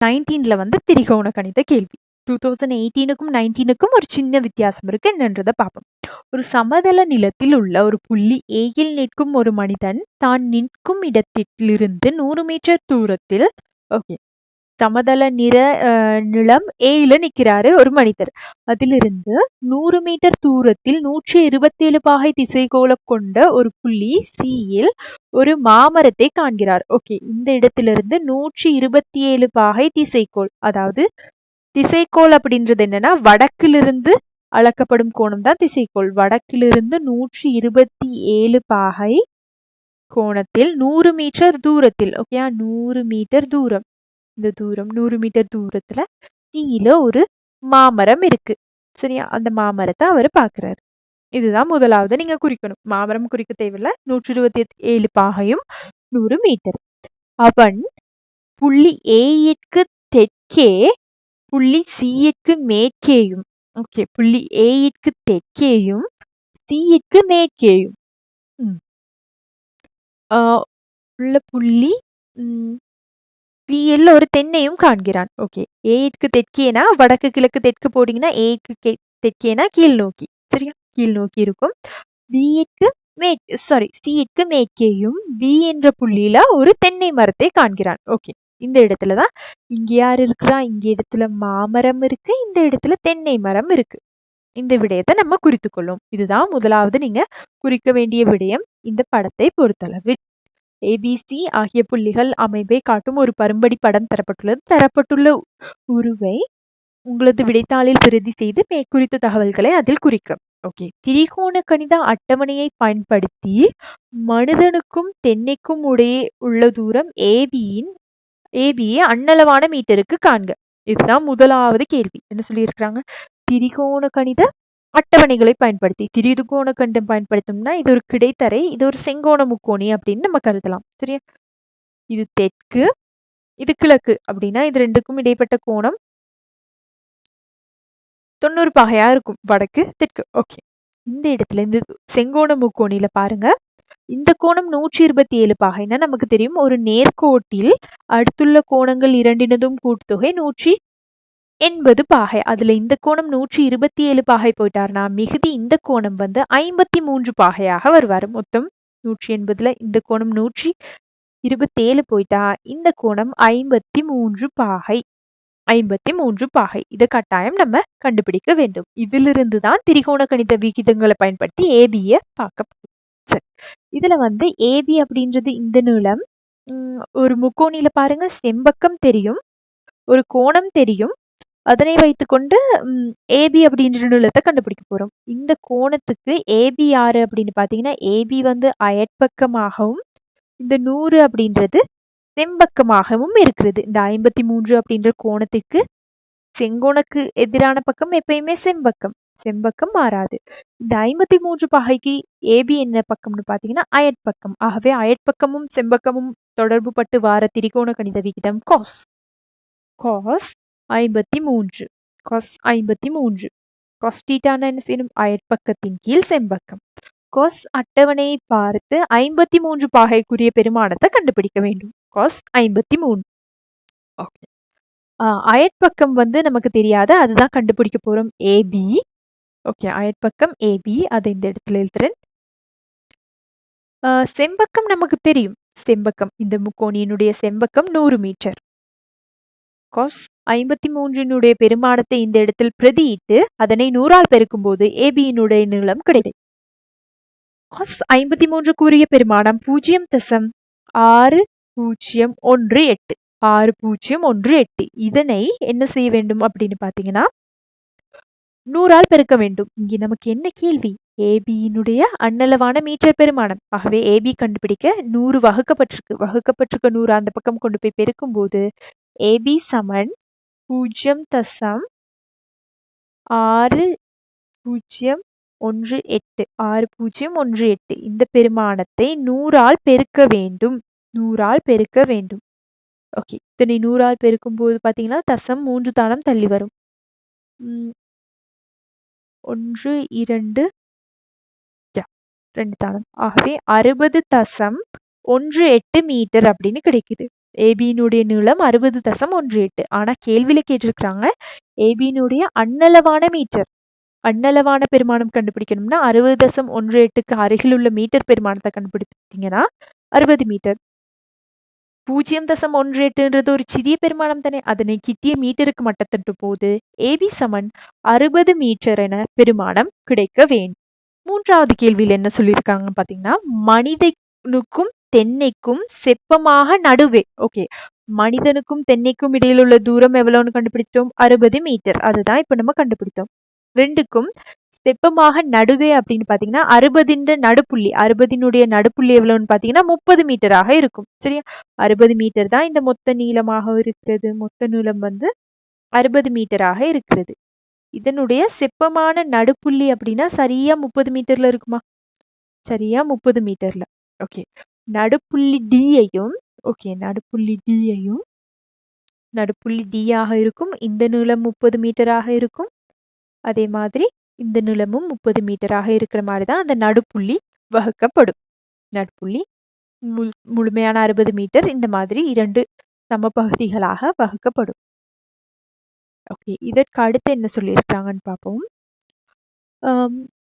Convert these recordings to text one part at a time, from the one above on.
நைன்டீன்ல வந்து திரிகோண கணித கேள்வி. டூ தௌசண்ட் எயிட்டீனுக்கும் நைன்டீனுக்கும் ஒரு சின்ன வித்தியாசம் இருக்கு. என்னன்றதை பார்ப்போம். ஒரு சமதள நிலத்தில் உள்ள ஒரு புள்ளி ஏயில் நிற்கும் ஒரு மனிதன் தான் நிற்கும் இடத்திலிருந்து நூறு மீட்டர் தூரத்தில் ஓகே சமதள நிற நிலம் ஏல நிற்கிறாரு ஒரு மனிதர். அதிலிருந்து நூறு மீட்டர் தூரத்தில் நூற்றி இருபத்தி ஏழு பாகை திசைகோல கொண்ட ஒரு புள்ளி சியில் ஒரு மாமரத்தை காண்கிறார். ஓகே இந்த இடத்திலிருந்து நூற்றி இருபத்தி ஏழு பாகை திசைக்கோள் அதாவது திசைக்கோள் அப்படின்றது என்னன்னா வடக்கிலிருந்து அளக்கப்படும் கோணம் தான் திசைக்கோள் வடக்கிலிருந்து நூற்றி இருபத்தி ஏழு பாகை கோணத்தில் நூறு மீட்டர் தூரத்தில் ஓகேயா நூறு மீட்டர் தூரம். இந்த தூரம் நூறு மீட்டர் தூரத்துல தீயில ஒரு மாமரம் இருக்கு. சரியா? அந்த மாமரத்தை அவர் பாக்குறாரு. இதுதான் முதலாவது நீங்க குறிக்கணும். மாமரம் குறிக்க தேவையில்ல. நூற்றி இருபத்தி ஏழு பாகையும் நூறு மீட்டர். அவன் புள்ளி ஏயிற்கு தெற்கே புள்ளி சியிற்கு மேற்கேயும். ஓகே புள்ளி ஏயிற்கு தெற்கேயும் சியிற்கு மேற்கேயும். உள்ள புள்ளி பிஎல்ல ஒரு தென்னையும் காண்கிறான். ஓகே ஏற்கு தெற்கேனா வடக்கு கிழக்கு தெற்கு போட்டீங்கன்னா ஏக்கு தெற்கேனா கீழ் நோக்கி. சரியா? கீழ் நோக்கி இருக்கும். பிக்கு மேற் சாரி சிக்கு மேற்கேயும் பி என்ற புள்ளியில ஒரு தென்னை மரத்தை காண்கிறான். ஓகே இந்த இடத்துல தான் இங்க யார் இருக்கிறா? இங்க இடத்துல மாமரம் இருக்கு இந்த இடத்துல தென்னை மரம் இருக்கு. இந்த விடயத்தை நம்ம குறித்துக்கொள்ளும் இதுதான் முதலாவது நீங்க குறிக்க வேண்டிய விடயம். இந்த படத்தை பொறுத்தளவு ஏபிசி ஆகிய புள்ளிகள் அமைப்பை காட்டும் ஒரு பரும்படி படம் தரப்பட்டுள்ளது. தரப்பட்டுள்ள உருவை உங்களது விடைத்தாளில் பிரதி செய்து மேற்குறித்த தகவல்களை அதில் குறிக்கும். ஓகே திரிகோண கணித அட்டவணையை பயன்படுத்தி மனிதனுக்கும் தென்னைக்கும் உடைய உள்ள தூரம் ஏபியின் ஏபியை அன்னளவான மீட்டருக்கு காண்க. இதுதான் முதலாவது கேள்வி. என்ன சொல்லியிருக்கிறாங்க? திரிகோண கணித அட்டவணைகளை பயன்படுத்தி திரிதுகோண கண்டம் பயன்படுத்தோம்னா இது ஒரு கிடைத்தரை இது ஒரு செங்கோண முக்கோணி அப்படின்னு நம்ம கருதலாம் சரியா? இது தெற்கு இது கிழக்கு அப்படின்னா இது ரெண்டுக்கும் இடைப்பட்ட கோணம் தொண்ணூறு பாகையா இருக்கும் வடக்கு தெற்கு ஓகே. இந்த இடத்துல இந்த செங்கோண முக்கோணியில பாருங்க இந்த கோணம் நூற்றி இருபத்தி ஏழு பாகைன்னா நமக்கு தெரியும் ஒரு நேர்கோட்டில் அடுத்துள்ள கோணங்கள் இரண்டினதும் கூட்டுத்தொகை நூற்றி எண்பது பாகை. அதுல இந்த கோணம் நூற்றி இருபத்தி ஏழு பாகை போயிட்டாருன்னா மிகுதி இந்த கோணம் வந்து ஐம்பத்தி மூன்று பாகையாக வருவார். மொத்தம் நூற்றி எண்பதுல இந்த கோணம் நூற்றி இருபத்தி ஏழு போயிட்டா இந்த கோணம் ஐம்பத்தி மூன்று பாகை. ஐம்பத்தி மூன்று பாகை. இதை கட்டாயம் நம்ம கண்டுபிடிக்க வேண்டும். இதிலிருந்து தான் திரிகோண கணித விகிதங்களை பயன்படுத்தி ஏபிய பார்க்க சரி. இதுல வந்து ஏபி அப்படின்றது இந்த நீளம். ஒரு முக்கோணியில பாருங்க. செம்பக்கம் தெரியும். ஒரு கோணம் தெரியும். அதனை வைத்துக்கொண்டு ஏபி அப்படின்ற நீளத்தை கண்டுபிடிக்க போறோம். இந்த கோணத்துக்கு ஏபி ஆறு அப்படின்னு பாத்தீங்கன்னா ஏபி வந்து அயற்பக்கமாகவும் இந்த நூறு அப்படின்றது செம்பக்கமாகவும் இருக்கிறது. இந்த ஐம்பத்தி மூன்று அப்படின்ற கோணத்துக்கு செங்கோணக்கு எதிரான பக்கம் எப்பயுமே செம்பக்கம். செம்பக்கம் மாறாது. இந்த ஐம்பத்தி மூன்று பகைக்கு ஏபி என்ன பக்கம்னு பாத்தீங்கன்னா அயற்பக்கம். ஆகவே அயற்பக்கமும் செம்பக்கமும் தொடர்பு பட்டு வார திரிகோண கணித விகிதம் காஸ் காஸ் ஐம்பத்தி மூன்று காஸ் ஐம்பத்தி மூன்று காஸ் எனும் அயற்பக்கத்தின் கீழ் செம்பக்கம். காஸ் அட்டவணையை பார்த்து ஐம்பத்தி மூன்று பாகைக்குரிய பெருமானத்தை கண்டுபிடிக்க வேண்டும். காஸ் ஐம்பத்தி மூணு ஓகே அயற்பக்கம் வந்து நமக்கு தெரியாது. அதுதான் கண்டுபிடிக்க போறோம். ஏபி ஓகே அயற்பக்கம் ஏபி அதை இந்த இடத்துல எழுதுறேன். செம்பக்கம் நமக்கு தெரியும். செம்பக்கம். இந்த முக்கோணியினுடைய செம்பக்கம் நூறு மீட்டர். காஸ் ஐம்பத்தி மூன்றினுடைய பெருமானத்தை இந்த இடத்தில் பிரதியிட்டு அதனை நூறால் பெருக்கும் போது ஏபியினுடைய நீளம் கிடைக்கும். காஸ் ஐம்பத்தி மூன்று கூறிய பெருமானம் பூஜ்ஜியம் தசம் ஆறு பூஜ்ஜியம் ஒன்று எட்டு. ஆறு பூஜ்ஜியம் ஒன்று எட்டு. இதனை என்ன செய்ய வேண்டும் அப்படின்னு பாத்தீங்கன்னா நூறால் பெருக்க வேண்டும். இங்கே நமக்கு என்ன கேள்வி? ஏபியினுடைய அன்னளவான மீட்டர் பெருமானம். ஆகவே ஏபி கண்டுபிடிக்க நூறு வகுக்கப்பட்டிருக்கு. வகுக்கப்பட்டிருக்க நூறு அந்த பக்கம் கொண்டு போய் பெருக்கும் போது ஏபி சமன் பூஜ்ஜியம் தசம். ஆறு பூஜ்ஜியம் ஒன்று எட்டு. ஆறு பூஜ்ஜியம் ஒன்று எட்டு. இந்த பெருமானத்தை நூறால் பெருக்க வேண்டும். நூறால் பெருக்க வேண்டும். ஓகே இத்தனை நூறால் பெருக்கும் போது பார்த்தீங்கன்னா தசம் மூன்று தானம் தள்ளி வரும். ஒன்று இரண்டு ரெண்டு தானம். ஆகவே அறுபது தசம் ஒன்று எட்டு மீட்டர் அப்படின்னு கிடைக்குது. ஏபியினுடைய நீளம் அறுபது தசம் ஒன்று எட்டு. ஆனா கேள்வியில கேட்டிருக்கிறாங்க ஏபியினுடைய அண்ணளவான மீட்டர். அண்ணளவான பெருமானம் கண்டுபிடிக்கணும்னா அறுபது தசம் ஒன்று எட்டுக்கு அருகில் உள்ள மீட்டர் பெருமானத்தை கண்டுபிடித்தீங்கன்னா அறுபது மீட்டர். பூஜ்ஜியம் தசம் ஒன்று எட்டுன்றது ஒரு சிறிய பெருமானம் தானே. அதனை கிட்டிய மீட்டருக்கு மட்டத்தட்டு போது ஏபி சமன் அறுபது மீட்டர் என பெருமானம் கிடைக்க வேண்டும். மூன்றாவது கேள்வியில் என்ன சொல்லியிருக்காங்கன்னு பாத்தீங்கன்னா மனிதனுக்கும் தென்னைக்கும் செப்பமாக நடுவே. ஓகே மனிதனுக்கும் தென்னைக்கும் இடையில் உள்ள தூரம் எவ்வளவுன்னு கண்டுபிடித்தோம்? அறுபது மீட்டர் அதுதான் இப்ப நம்ம கண்டுபிடித்தோம். ரெண்டுக்கும் செப்பமாக நடுவே அப்படின்னு பாத்தீங்கன்னா அறுபதின்ற நடுப்புள்ளி அறுபதினுடைய நடுப்புள்ளி எவ்வளவுன்னு பாத்தீங்கன்னா முப்பது மீட்டராக இருக்கும். சரியா? அறுபது மீட்டர் தான் இந்த மொத்த நீளமாக இருக்கிறது. மொத்த நீளம் வந்து அறுபது மீட்டராக இருக்கிறது. இதனுடைய செப்பமான நடுப்புள்ளி அப்படின்னா சரியா முப்பது மீட்டர்ல இருக்குமா? சரியா முப்பது மீட்டர்ல ஓகே நடுப்புள்ளி டியையும் ஓகே நடுப்புள்ளி டியையும் நடுப்புள்ளி டி ஆக இருக்கும். இந்த நீளம் முப்பது மீட்டராக இருக்கும். அதே மாதிரி இந்த நிலமும் முப்பது மீட்டராக இருக்கிற மாதிரி தான் அந்த நடுப்புள்ளி வகுக்கப்படும். நடுப்புள்ளி முழு முழுமையான அறுபது மீட்டர் இந்த மாதிரி இரண்டு சம பகுதிகளாக வகுக்கப்படும். ஓகே இதற்கு அடுத்து என்ன சொல்லியிருக்காங்கன்னு பார்ப்போம்.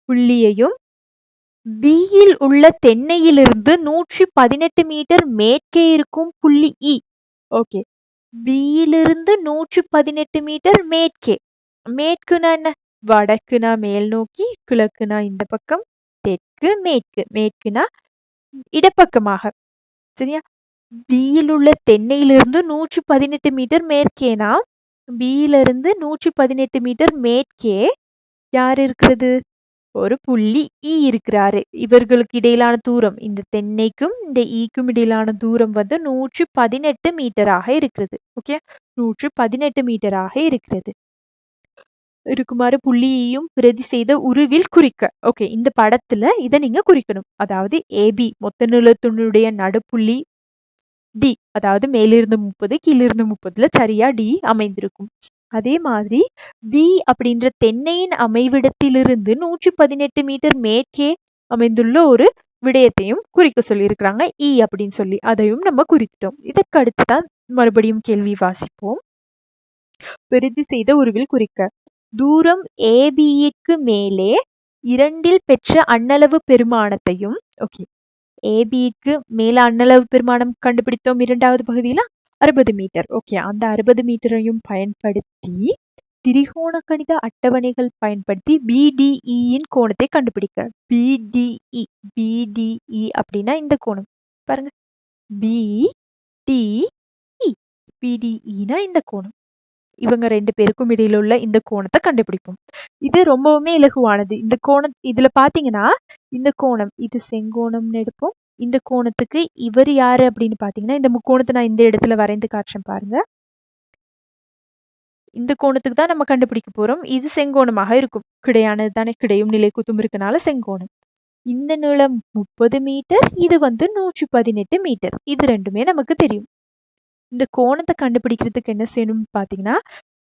புள்ளியையும் பியில் உள்ள தென்னையிலிருந்து நூற்றி பதினெட்டு மீட்டர் மேற்கே இருக்கும் புள்ளி e. இ ஓகே பியிலிருந்து நூற்றி பதினெட்டு மீட்டர் மேற்கே. மேற்குனா என்ன? வடக்குனா மேல் நோக்கி கிழக்குனா இந்த பக்கம் தெற்கு மேற்கு. மேற்குனா இடப்பக்கமாக. சரியா? பியில் உள்ள தென்னையிலிருந்து நூற்றி பதினெட்டு மீட்டர் மேற்கேனா பியிலிருந்து நூற்றி பதினெட்டு மீட்டர் மேற்கே. யார் இருக்கிறது? ஒரு புள்ளி இ இருக்கிறாரு. இவர்களுக்கு இடையிலான தூரம் இந்த தென்னைக்கும் இந்த ஈக்கும் இடையிலான தூரம் வந்து நூற்றி பதினெட்டு மீட்டராக இருக்கிறது. ஓகே நூற்றி பதினெட்டு மீட்டராக இருக்கிறது. இருக்குமாறு புள்ளியையும் e பிரதி செய்த உருவில் குறிக்க. ஓகே இந்த படத்துல இதை நீங்க குறிக்கணும். அதாவது ஏபி மொத்த நிலத்தினுடைய நடுப்புள்ளி டி அதாவது மேலிருந்து முப்பது கீழிருந்து முப்பதுல சரியா டி அமைந்திருக்கும். அதே மாதிரி வி அப்படின்ற தென்னையின் அமைவிடத்திலிருந்து நூற்றி பதினெட்டு மீட்டர் மேற்கே அமைந்துள்ள ஒரு விடயத்தையும் குறிக்க சொல்லியிருக்கிறாங்க. இ அப்படின்னு சொல்லி அதையும் நம்ம குறித்துட்டோம். இதற்கு அடுத்துதான் மறுபடியும் கேள்வி வாசிப்போம். பிரதி செய்த உருவில் குறிக்க. தூரம் ஏபியிற்கு மேலே இரண்டில் பெற்ற அண்ணளவு பெருமானத்தையும் ஓகே ஏபிக்கு மேல அண்ணளவு பெருமானம் கண்டுபிடித்தோம் இரண்டாவது பகுதியில. அறுபது மீட்டர். ஓகே அந்த அறுபது மீட்டரையும் பயன்படுத்தி திரிகோண கணித அட்டவணைகள் பயன்படுத்தி பிடிஇயின் கோணத்தை கண்டுபிடிக்க. பிடிஇ பிடிஇ அப்படின்னா இந்த கோணம். பாருங்க. பிடிஇ பிடிஇனா இந்த கோணம். இவங்க ரெண்டு பேருக்கும் இடையில உள்ள இந்த கோணத்தை கண்டுபிடிப்போம். இது ரொம்பவுமே இலகுவானது. இந்த கோணம் இதுல பாத்தீங்கன்னா இந்த கோணம் இது செங்கோணம்னு எடுப்போம். இந்த கோணத்துக்கு இவர் யாரு அப்படின்னு பாத்தீங்கன்னா இந்த முக்கோணத்தை நான் இந்த இடத்துல வரைந்து காட்டுறேன் பாருங்க. இந்த கோணத்துக்கு தான் நம்ம கண்டுபிடிக்க போறோம். இது செங்கோணமாக இருக்கும். கிடையானது தானே கிடையும் நிலை குத்தும் இருக்கனால செங்கோணம். இந்த நீளம் முப்பது மீட்டர் இது வந்து நூற்றி பதினெட்டு மீட்டர். இது ரெண்டுமே நமக்கு தெரியும். இந்த கோணத்தை கண்டுபிடிக்கிறதுக்கு என்ன செய்யணும்னு பாத்தீங்கன்னா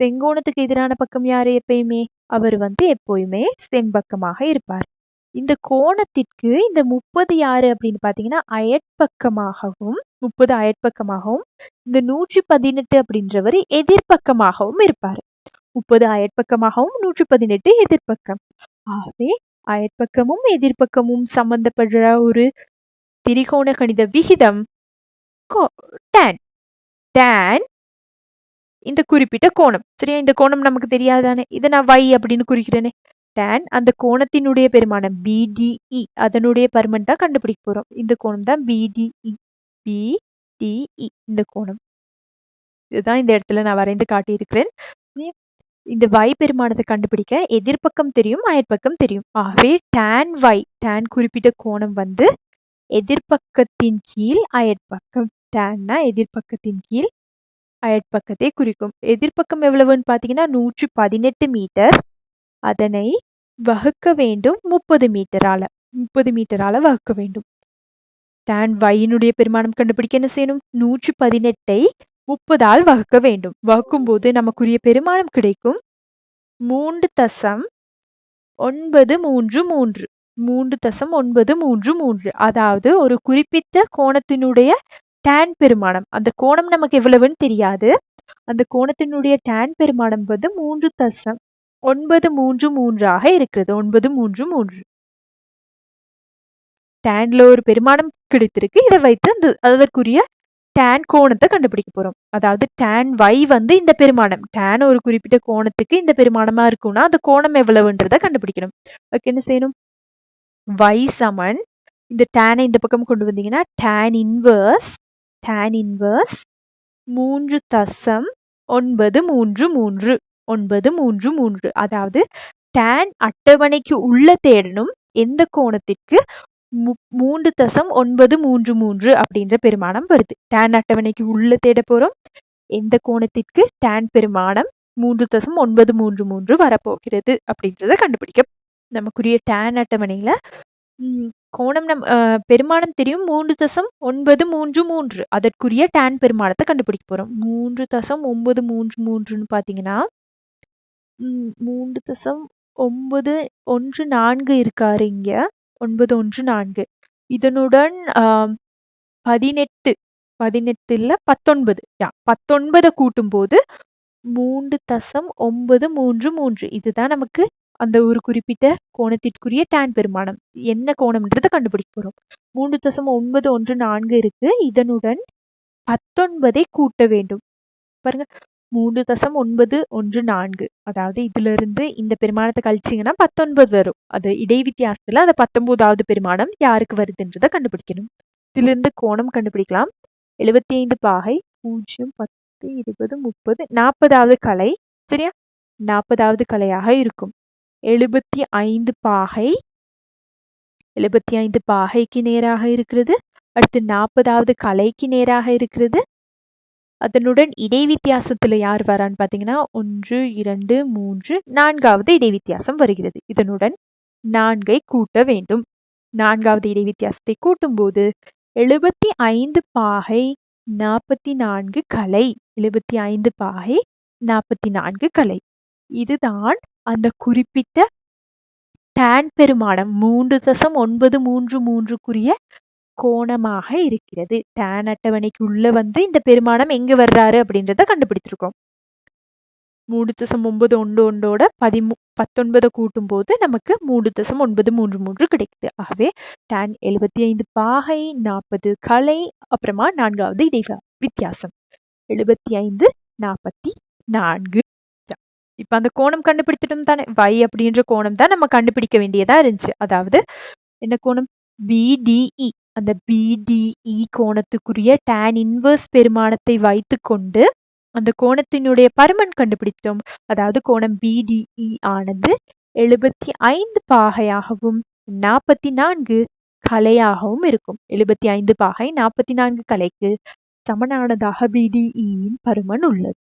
செங்கோணத்துக்கு எதிரான பக்கம் யாரு எப்பயுமே? அவர் வந்து எப்போயுமே செம்பக்கமாக இருப்பார். இந்த கோணத்திற்கு இந்த முப்பது யாரு அப்படின்னு பார்த்தீங்கன்னா அயற்பக்கமாகவும் முப்பது அயற்பக்கமாகவும் இந்த நூற்றி பதினெட்டு அப்படின்றவர் எதிர்ப்பக்கமாகவும் இருப்பார். முப்பது அயற்பக்கமாகவும் நூற்றி பதினெட்டு எதிர்ப்பக்கம். ஆகவே அயற்பக்கமும் எதிர்ப்பக்கமும் சம்பந்தப்படுற ஒரு திரிகோண கணித விகிதம் tan. டேன் இந்த குறிப்பிட்ட கோணம். சரியா? இந்த கோணம் நமக்கு தெரியாதானே? இதை நான் வை அப்படின்னு குறிக்கிறேனே. டேன் அந்த கோணத்தினுடைய பெருமானம் பிடிஇ அதனுடைய பருமன் தான் கண்டுபிடிக்க போறோம். இந்த கோணம் தான் பிடிஇ பிடிஇ இந்த கோணம். இதுதான் இந்த இடத்துல நான் வரைந்து காட்டியிருக்கிறேன். இந்த வை பெருமானத்தை கண்டுபிடிக்க எதிர்ப்பக்கம் தெரியும் அயற்பக்கம் தெரியும். ஆகவே டேன் வை டேன் குறிப்பிட்ட கோணம் வந்து எதிர்ப்பக்கத்தின் கீழ் அயற்பக்கம். டேன்னா எதிர்ப்பக்கத்தின் கீழ் அயற்பக்கத்தை குறிக்கும். எதிர்ப்பக்கம் எவ்வளவுன்னு பாத்தீங்கன்னா நூற்றி பதினெட்டு மீட்டர். அதனை வகுக்க வேண்டும் முப்பது மீட்டரால. முப்பது மீட்டரால வகுக்க வேண்டும். டான் வையினுடைய பெருமானம் கண்டுபிடிக்க என்ன செய்யணும்? நூற்றி பதினெட்டை முப்பதால் வகுக்க வேண்டும். வகுக்கும் போது நமக்குரிய பெருமானம் கிடைக்கும். மூன்று தசம் ஒன்பது மூன்று மூன்று. மூன்று தசம் ஒன்பது மூன்று மூன்று. அதாவது ஒரு குறிப்பிட்ட கோணத்தினுடைய டேன் பெருமானம். அந்த கோணம் நமக்கு எவ்வளவுன்னு தெரியாது. அந்த கோணத்தினுடைய டேன் பெருமானம் வந்து மூன்று தசம் ஒன்பது மூன்று மூன்றாக இருக்கிறது. ஒன்பது மூன்று மூன்று. டேன்ல ஒரு பெருமானம் கிடைத்திருக்கு. இதை வைத்து அந்த அதற்குரிய டேன் கோணத்தை கண்டுபிடிக்க போறோம். அதாவது டேன் வை வந்து இந்த பெருமானம். டேன் ஒரு குறிப்பிட்ட கோணத்துக்கு இந்த பெருமானமா இருக்கும்னா அந்த கோணம் எவ்வளவுன்றத கண்டுபிடிக்கணும். ஓகே என்ன செய்யணும்? வை சமன். இந்த டேனை இந்த பக்கம் கொண்டு வந்தீங்கன்னா டேன் இன்வர்ஸ் டேன் இன்வர்ஸ் மூன்று தசம் ஒன்பது மூன்று மூன்று. ஒன்பது மூன்று மூன்று. அதாவது டேன் அட்டவணைக்கு உள்ள தேடணும். எந்த கோணத்திற்கு? மூன்று தசம் ஒன்பது மூன்று மூன்று அப்படின்ற பெருமானம் வருது. டேன் அட்டவணைக்கு உள்ள தேட போறோம். எந்த கோணத்திற்கு? டேன் பெருமானம் மூன்று தசம் ஒன்பது மூன்று மூன்று வரப்போகிறது அப்படின்றத கண்டுபிடிக்க நமக்குரிய டேன் அட்டவணையில கோணம் நம் பெருமானம் தெரியும். மூன்று தசம் ஒன்பது மூன்று மூன்று. அதற்குரிய டேன் பெருமானத்தை கண்டுபிடிக்க போறோம். மூன்று தசம் ஒன்பது மூன்று மூன்றுன்னு பாத்தீங்கன்னா மூன்று தசம் ஒன்பது ஒன்று நான்கு இருக்காரு இங்க. ஒன்பது ஒன்று நான்கு. இதனுடன் பதினெட்டு பதினெட்டு இல்ல பத்தொன்பது. யா பத்தொன்பதை கூட்டும் போது மூன்று தசம் ஒன்பது மூன்று மூன்று. இதுதான் நமக்கு அந்த ஒரு குறிப்பிட்ட கோணத்திற்குரிய டேன் பெருமானம். என்ன கோணம்ன்றத கண்டுபிடிக்க போறோம். மூன்று தசம் ஒன்பது ஒன்று நான்கு இருக்கு. இதனுடன் பத்தொன்பதை கூட்ட வேண்டும். பாருங்க. மூன்று தசம் ஒன்பது ஒன்று நான்கு. அதாவது இதுல இருந்து இந்த பெருமானத்தை கழிச்சிங்கன்னா பத்தொன்பது வரும். அது இடை வித்தியாசத்துல அந்த பத்தொன்பதாவது பெருமானம் யாருக்கு வருதுன்றத கண்டுபிடிக்கணும். இதுல இருந்து கோணம் கண்டுபிடிக்கலாம். எழுபத்தி ஐந்து பாகை பூஜ்ஜியம் பத்து இருபது முப்பது நாற்பதாவது கலை. சரியா? நாற்பதாவது கலையாக இருக்கும். எழுபத்தி ஐந்து பாகை எழுபத்தி ஐந்து பாகைக்கு நேராக இருக்கிறது. அடுத்து நாற்பதாவது கலைக்கு நேராக இருக்கிறது. அதனுடன் இடை வித்தியாசத்துல யார் வரான்னு பாத்தீங்கன்னா ஒன்று இரண்டு மூன்று நான்காவது இடை வித்தியாசம் வருகிறது. இதனுடன் நான்கை கூட்ட வேண்டும். நான்காவது இடை வித்தியாசத்தை கூட்டும் போது எழுபத்தி ஐந்து பாகை நாற்பத்தி நான்கு கலை. எழுபத்தி ஐந்து பாகை நாற்பத்தி நான்கு கலை. இதுதான் அந்த குறிப்பிட்ட டேன் பெருமானம் மூன்று தசம் ஒன்பது மூன்று மூன்றுக்குரிய கோணமாக இருக்கிறது. டேன் அட்டவணைக்கு உள்ள வந்து இந்த பெருமானம் எங்க வர்றாரு அப்படின்றத கண்டுபிடிச்சிருக்கோம் மூணு தசம் ஒன்பது ஒன்று ஒன்றோட பதிமூ பத்தொன்பதை கூட்டும் போது நமக்கு மூணு தசம் ஒன்பது மூன்று மூன்று கிடைக்குது. ஆகவே டேன் எழுபத்தி ஐந்து பாகை நாற்பது கலை அப்புறமா நான்காவது இடை வித்தியாசம். எழுபத்தி ஐந்து நாற்பத்தி நான்கு. இப்ப அந்த கோணம் கண்டுபிடிச்சிட்டும் தானே. வை அப்படின்ற கோணம் தான் நம்ம கண்டுபிடிக்க வேண்டியதா இருந்துச்சு. அதாவது என்ன கோணம்? பிடிஇ அந்த பிடிஇ கோணத்துக்குரிய டேன் இன்வர்ஸ் பெருமானத்தை வைத்துக்கொண்டு அந்த கோணத்தினுடைய பருமன் கண்டுபிடித்தோம். அதாவது கோணம் பிடிஇ ஆனது எழுபத்தி ஐந்து பாகையாகவும் நாற்பத்தி நான்கு கலையாகவும் இருக்கும். எழுபத்தி ஐந்து பாகை நாற்பத்தி நான்கு கலைக்கு சமனானதாக பிடிஇயின் பருமன் உள்ளது.